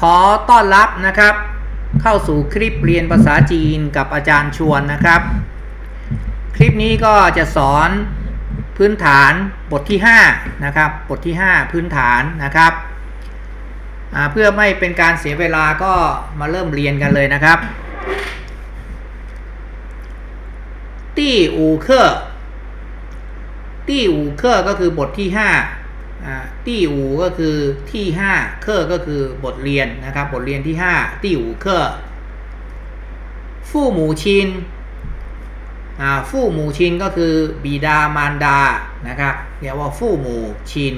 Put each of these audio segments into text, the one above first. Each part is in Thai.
ขอต้อนรับนะครับ เข้าสู่คลิปเรียนภาษาจีนกับอาจารย์ชวนนะครับ คลิปนี้ก็จะสอนพื้นฐานบทที่5นะครับบทที่ 5 พื้นฐานนะครับ เพื่อไม่เป็นการเสียเวลาก็มาเริ่มเรียนกันเลยนะครับตี้อูเคอร์ตี้อูเคอร์ก็คือบทที่5อ่า ตี้อูก็คือที่5เคอร์ก็คือบทเรียนนะครับ บทเรียนที่5ตี้อูเคอร์ฟู่หมูชินฟู่หมูชินก็คือบิดามารดานะครับเรียกว่าฟู่หมูชิน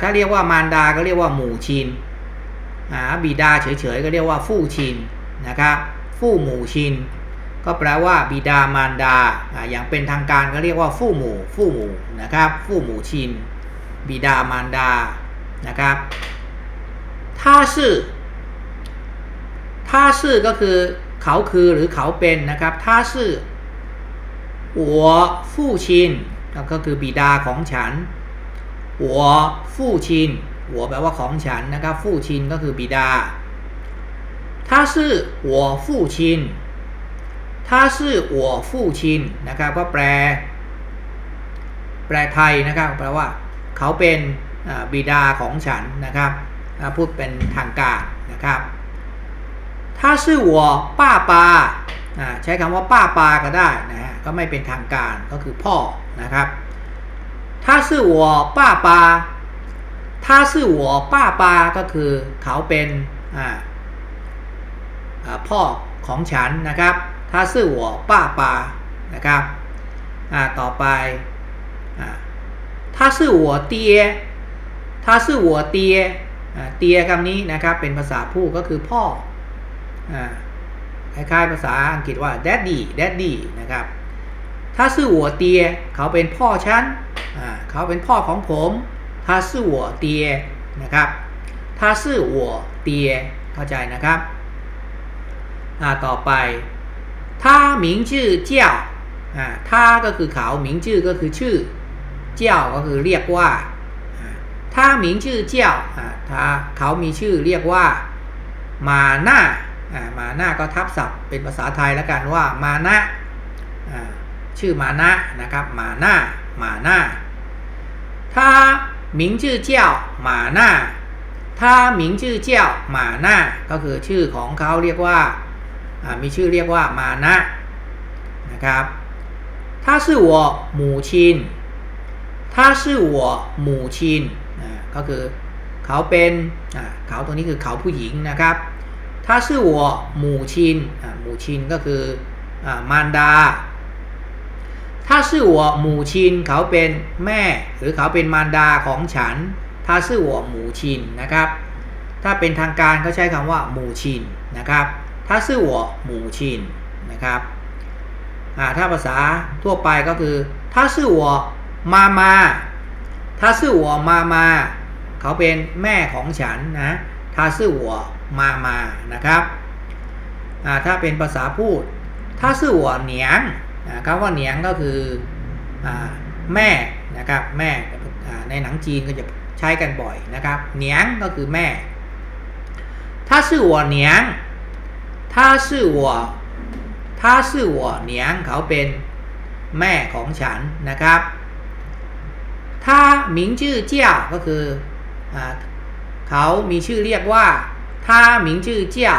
ถ้าเรียกว่ามารดาก็เรียกว่าหมูชินบิดาเฉยๆก็เรียกว่าฟู่ชินนะครับฟู่หมูชิน ก็แปลว่าบิดามารดาอย่างเป็นทางการก็เรียกว่าฟู่หมูฟู่หมูนะครับฟู่หมูชิน บิดามารดานะครับถ้าซื่อถ้าซื่อก็คือเขาคือหรือเขาเป็นนะครับถ้าซื่อหัวฟู่ชินก็คือบิดาของฉันหัวฟู่ชินหัวแปลว่าของฉันนะครับฟู่ชินก็คือบิดาถ้าซื่อหัวฟู่ชินถ้าซื่อหัวฟู่ชินนะครับก็แปล แปลไทยนะครับแปลว่า เขาเป็นบิดาของฉันนะครับพูดเป็นทางการนะครับถ้าชื่อวัวป้าปาใช้คำว่าป้าปาก็ได้นะฮะก็ไม่เป็นทางการก็คือพ่อนะครับถ้าชื่อวัวป้าปาถ้าชื่อวัวป้าปาก็คือเขาเป็นพ่อของฉันนะครับถ้าชื่อวัวป้าปานะครับต่อไป ถ้าซื่อหัวเตียถ้าซื่อหัวเตียเตียคำนี้นะครับเป็นภาษาผู้ก็คือพ่อคล้ายๆภาษาอังกฤษว่า daddy daddy นะครับถ้าซื่อหัวเตียเขาเป็นพ่อฉันเขาเป็นพ่อของผมถ้าซื่อหัวเตียนะครับถ้าซื่อหัวเตียเข้าใจนะครับต่อไปถ้าหมิงชื่อเจ้าถ้าก็คือเขาหมิงชื่อก็คือชื่อ เจ้าก็คือเรียกว่าถ้าหมิงชื่อเจ้าถ้าเขามีชื่อเรียกว่ามาหน้ามาหน้าก็ทับศัพท์เป็นภาษาไทยแล้วกันว่ามานาชื่อมานานะครับมาหน้ามาหน้าถ้าหมิงชื่อเจ้ามาหน้าถ้าหมิงชื่อเจ้ามาหน้าก็คือชื่อของเขาเรียกว่ามีชื่อเรียกว่ามานานะครับถ้าชื่อวอหมูน ถ้าซื่อหัวหมู่ชินก็คือเขาเป็นเขาตรงนี้คือเขาผู้หญิงนะครับถ้าซื่อหัวหมู่ชินหมู่ชินก็คืออมารดาถ้าซื่อหัวหมู่ชินเขาเป็นแม่ หรือเขาเป็นมารดาของฉันถ้าซื่อหัวหมู่ชินนะครับ ถ้าเป็นทางการเขาใช้คำว่าหมู่ชินนะครับถ้าซื่อหัวหมู่ชินนะครับถ้าภาษาทั่วไปก็คือถ้าซื่อหัว มามา ถ้าชื่อ我มามา เขาเป็นแม่ของฉันนะ ถ้าชื่อ我มามานะครับอ่าถ้าเป็นภาษาพูด ถ้าชื่อ我เหนียงอ่าคำว่าเหนียงก็คืออ่าแม่นะครับแม่อ่าในหนังจีนก็จะใช้กันบ่อยนะครับเหนียงก็คือแม่ ถ้าชื่อ我เหนียงถ้าชื่อ我ถ้าชื่อ我เหนียงเขาเป็นแม่ของฉันนะครับ ถ้าหมิงชื่อเจ้าก็คืออเขามีชื่อเรียกว่าถ้าหมิงชื่อเจ้า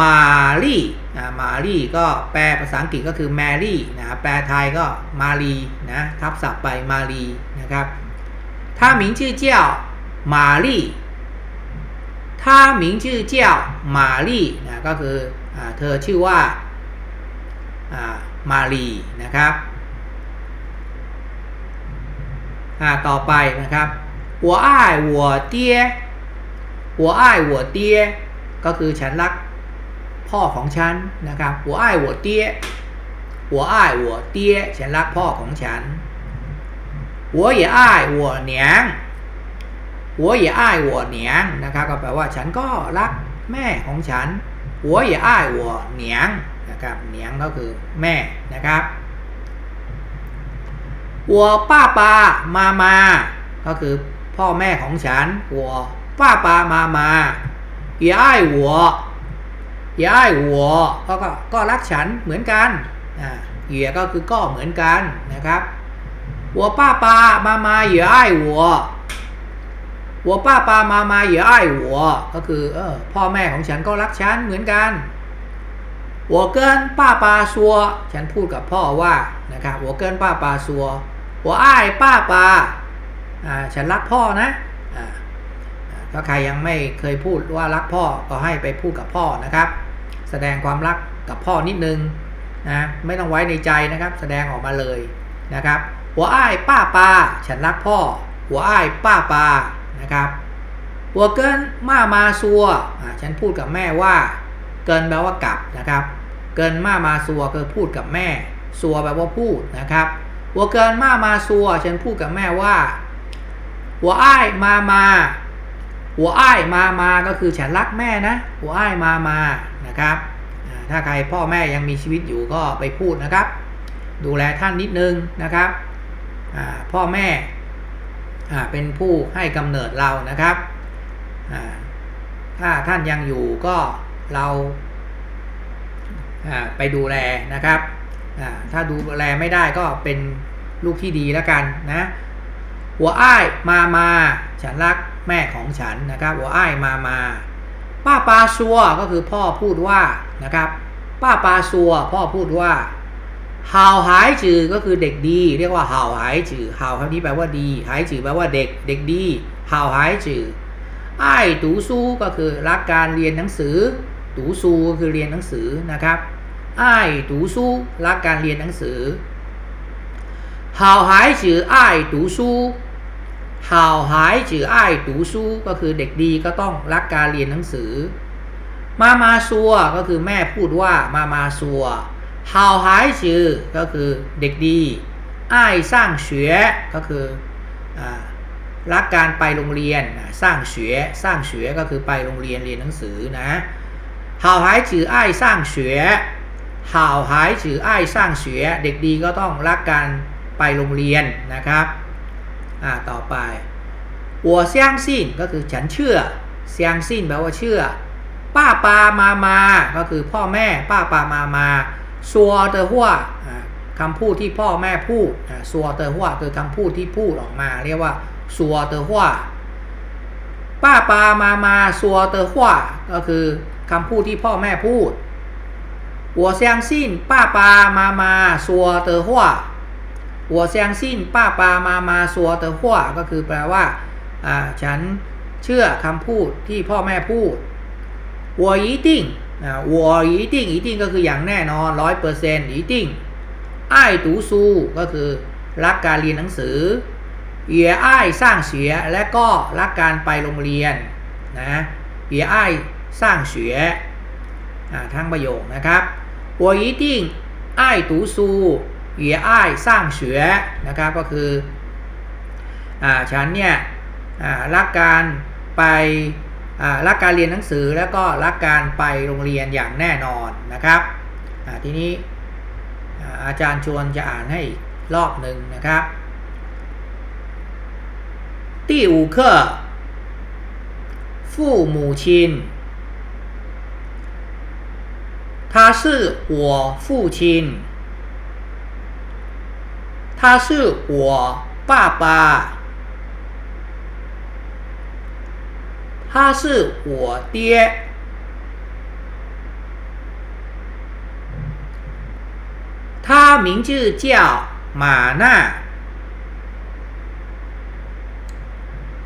มารีอ่ามารีก็แปลภาษาอังกฤษก็คือแมรี่นะแปลไทยก็มารีนะทับศัพท์ไปมารีนะครับถ้าหมิงชื่อเจ้ามารีถ้าหมิงชื่อเจ้ามารีนะก็คืออเธอชื่อว่าอ่ามารีนะครับ่าต่อไปนะครับหัวอ้ายหัก็คือฉันรักพ่อของฉันนะครับหัวอ้ายหัวเตี้อ้ฉัวฉันรักพ่อของฉันหัวเหย่อ้ายหัวเหนรัวพ่อ้ายหันียนะครับก็แปลว่าฉันก็รักแม่ของฉันหัวเหย่อ้ายหันียนะครับเก็คือแม่นะครับ หัวป้าปามามา ก็คือพ่อแม่ของฉันหัวป้าปามามาอย่าไหัวย่าไหัวก็ก็ก็รักฉันเหมือนกันอ่าเหี่ยก็คือก็เหมือนกันนะครับ หัวป้าปามามาเหยื่อไอ้หัว หัวป้าปามามาเหยื่อไอ้หัว ก็คือเออพ่อแม่ของฉันก็รักฉันเหมือนกันหัวเกินป้าปาซัว ฉันพูดกับพ่อว่านะครับหัวเกินป้าปาซัว 爸爸อ่าป้าฉันรักพ่อนะอ่าอ่าถ้าใครยังไม่เคยพูดว่ารักพ่อก็ให้ไปพูดกับพ่อนะครับ แสดงความรักกับพ่อนิดนึงนะไม่ต้องไว้ในใจนะครับ แสดงออกมาเลยนะครับ หัวอ้ายป้าปาฉันรักพ่อ หัวอ้ายป้าปานะครับหัวเกินมามาซัวฉันพูดกับแม่ว่า เกินแปลว่ากลับนะครับ เกินมามาซัวคือพูดกับแม่ซัวแปลว่าพูดนะครับ หัวเกินมามาซัวฉันพูดกับแม่ว่า หัวอ้ายมามา หัวอ้ายมามาก็คือฉันรักแม่นะ หัวอ้ายมามานะครับถ้าใครพ่อแม่ยังมีชีวิตอยู่ก็ไปพูดนะครับ ดูแลท่านนิดนึงนะครับพ่อแม่เป็นผู้ให้กำเนิดเรานะครับถ้าท่านยังอยู่ก็เราไปดูแลนะครับ ถ้าดูแลไม่ได้ก็เป็นลูกที่ดีแล้วกันนะหัวอ้ายมามาฉันรักแม่ของฉันนะครับ หัวอ้ายมามาป้าปาซัวก็คือพ่อพูดว่านะครับ ป้าปาซัวพ่อพูดว่าหาวหายจือก็คือเด็กดี เรียกว่าหาวหายจือหาวคำนี้แปลว่าดีหายจือแปลว่าเด็กเด็กดีหาวหายจืออ้ายตูซูก็คือรักการเรียนหนังสือ ตูซูก็คือเรียนหนังสือนะครับ อ้ายตูสู้รักการเรียนหนังสือ好孩子爱读书好孩子爱读书ก็คือเด็กดีก็ต้องรักการเรียนหนังสือ มามาซัวก็คือแม่พูดว่ามามาซัว好孩子ก็คือเด็กดีไอ้สร้างเสือก็คือรักการไปโรงเรียนสร้างเสือสร้างเสือก็คือไปโรงเรียนเรียนหนังสือนะ好孩子爱上学 ห่าวหายถืออ้ายสร้างเสียเด็กดีก็ต้องรักการไปโรงเรียนนะครับต่อไปหัวเซียงซิ่นก็คือฉันเชื่อเซียงซิ่นแปลว่าเชื่อ ป้าปามามาก็คือพ่อแม่ป้าปามามาซัวเตอหัวคำพูดที่พ่อแม่พูดซัวเตอหัวคือคำพูดที่พูดออกมา เรียกว่าซัวเตอหัวป้าปามามาซัวเตอหัวก็คือคำพูดที่พ่อแม่พูด 我相信爸爸妈妈说的话我相信爸爸妈妈说的话ก็คือแปลว่าอ่าฉันเชื่อคำพูดที่พ่อแม่พูด我一定อ่า我一定一定ก็คืออย่างแน่นอนร้อยเปอร์เซ็นต์一定爱读书ก็คือรักการเรียนหนังสือ也爱上学และก็รักการไปโรงเรียนนะ也爱上学อ่าทั้งประโยคนะครับ 我一定爱读书也爱上学นะครับก็คืออ่าฉันเนี่ยอ่ารักการไปอ่ารักการเรียนหนังสือแล้วก็รักการไปโรงเรียนอย่างแน่นอนนะครับอ่าทีนี้อ่าอาจารย์ชวนจะอ่านให้อีกรอบหนึ่งนะครับ第五课父母亲 他是我父亲，他是我爸爸，他是我爹，他名字叫马娜，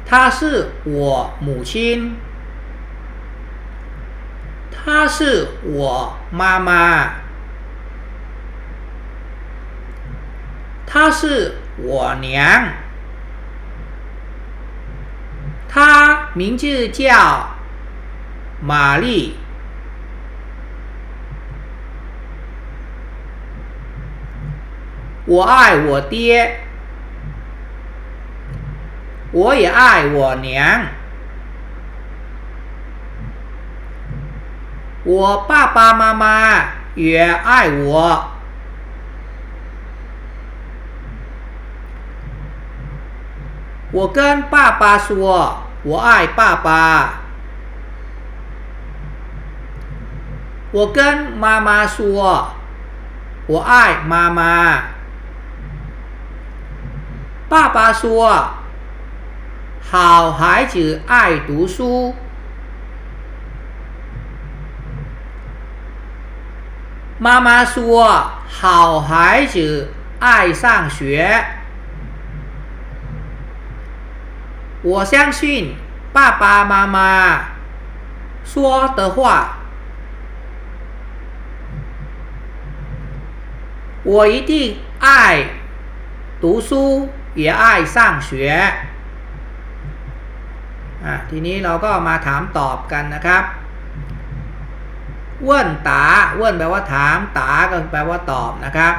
他是我母亲。她是我妈妈，她是我娘，她名字叫玛丽。我爱我爹，我也爱我娘。我爸爸妈妈也爱我。我跟爸爸说我爱爸爸。我跟妈妈说我爱妈妈。爸爸说好孩子爱读书。妈妈说：“好孩子爱上学。”我相信爸爸妈妈说的话。我一定爱读书，也爱上学อ่ะทีนี้เราก็มาถามตอบกันนะครับ เว่นตาเว่นแปลว่าถามตาก็แปลว่าตอบนะครับ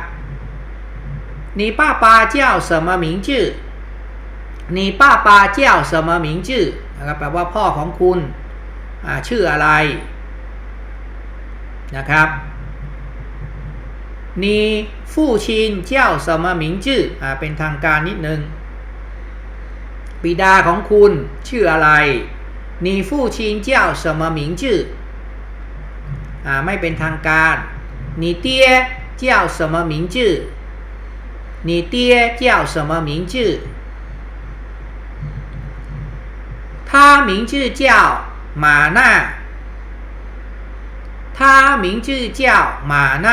你爸爸叫什么名字你爸爸叫什么名字นะครับแปลว่าพ่อของคุณชื่ออะไรนะครับ你父亲叫什么名字อ่าเป็นทางการนิดนึงบิดาของคุณชื่ออะไร你父亲叫什么名字อ่า ไม่เป็นทางการ你爹叫什么名字你爹叫什么名字他名字叫马纳他名字叫马纳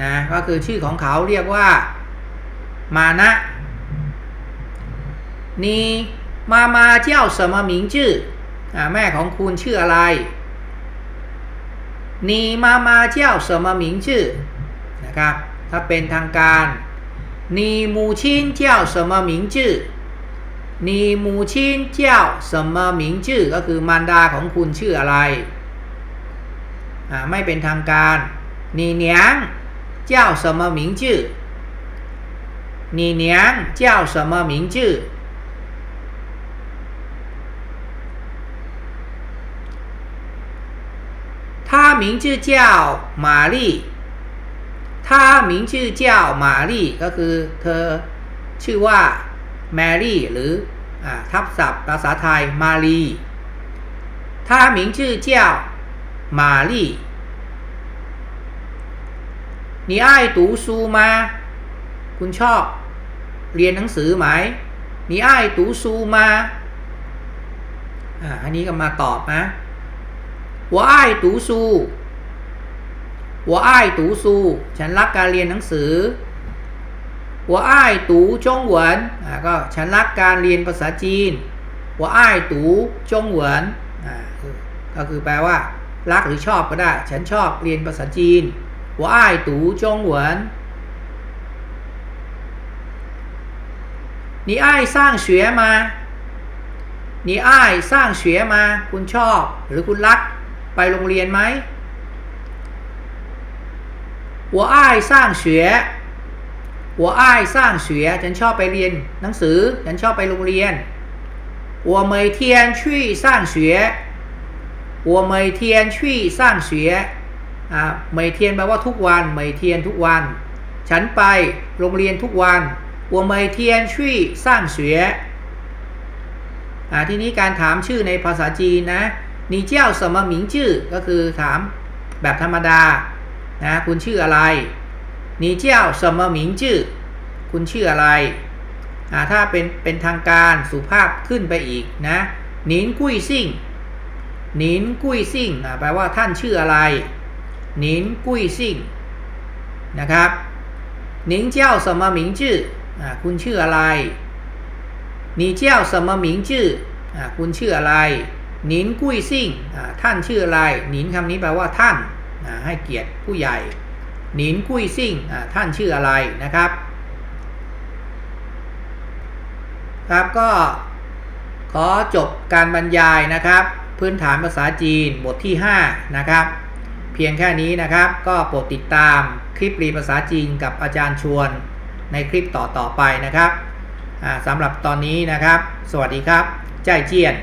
นะก็คือชื่อของเขาเรียกว่า มานะนี่มามาเจ้า什么名字แม่ของคุณชื่ออะไร 你妈妈叫什么名字นะครับ ถ้าเป็นทางการ你母亲叫什么名字你母亲叫什么名字ก็คือมารดาของคุณชื่ออะไรไม่เป็นทางการ你娘叫什么名字你娘叫什么名字 他名字叫玛丽他名字叫玛丽ก็คือเธอชื่อว่าแมรี่หรืออทับศัพท์ภาษาไทยมารี他名字叫玛丽你爱读书吗คุณชอบเรียนหนังสือไหม你爱读书吗อ่าอันนี้ก็มาตอบนะ 我爱读书我爱读书ฉันรักการเรียนหนังสือ我爱读中文อ่าก็ฉันรักการเรียนภาษาจีน我爱读中文อ่าก็คือแปลว่า รักหรือชอบก็ได้ ฉันชอบเรียนภาษาจีน我爱读中文你爱上学吗你爱上学吗คุณชอบ หรือคุณรัก ไปโรงเรียนไหมหัวอ้ายสร้างเสียหัวอ้ายสร้างเสียฉันชอบไปเรียนหนังสือ ฉันชอบไปโรงเรียนหัวเมยเทียนช่ยสร้างเสียหัวเมยเทียนช่ยสร้างเสียอ่าเมยเทียนแปลว่าทุกวันเมยเทียนทุกวัน ฉันไปโรงเรียนทุกวันหัวเมยเทียนช่ยสร้างเสียอ่าทีนี้การถามชื่อในภาษาจีนนะ หนีเจ้าสมมิงชื่อก็คือถามแบบธรรมดานะคุณชื่ออะไรหนีเจ้าสมมิงชื่อ คุณชื่ออะไรถ้าเป็นเป็นทางการสุภาพขึ้นไปอีกนะหนินกุ้ยซิ่งหนินกุ้ยซิ่งแปลว่าท่านชื่ออะไรหนินกุ้ยซิ่งนะครับหนิงเจ้าสมมิงชื่ออคุณชื่ออะไรหนีเจ้าสมมิงชื่ออคุณชื่ออะไร หนินกุ้ยซิ่งท่านชื่ออะไรหนินคำนี้แปลว่าท่านให้เกียรติผู้ใหญ่หนินกุ้ยซิ่งท่านชื่ออะไรนะครับครับก็ขอจบการบรรยายนะครับ พื้นฐานภาษาจีนบทที่ 5 นะครับ เพียงแค่นี้นะครับก็โปรดติดตามคลิปเรียนภาษาจีนกับอาจารย์ชวนในคลิปต่อ ๆ ไปนะครับสำหรับตอนนี้นะครับ สวัสดีครับ ใจเจียน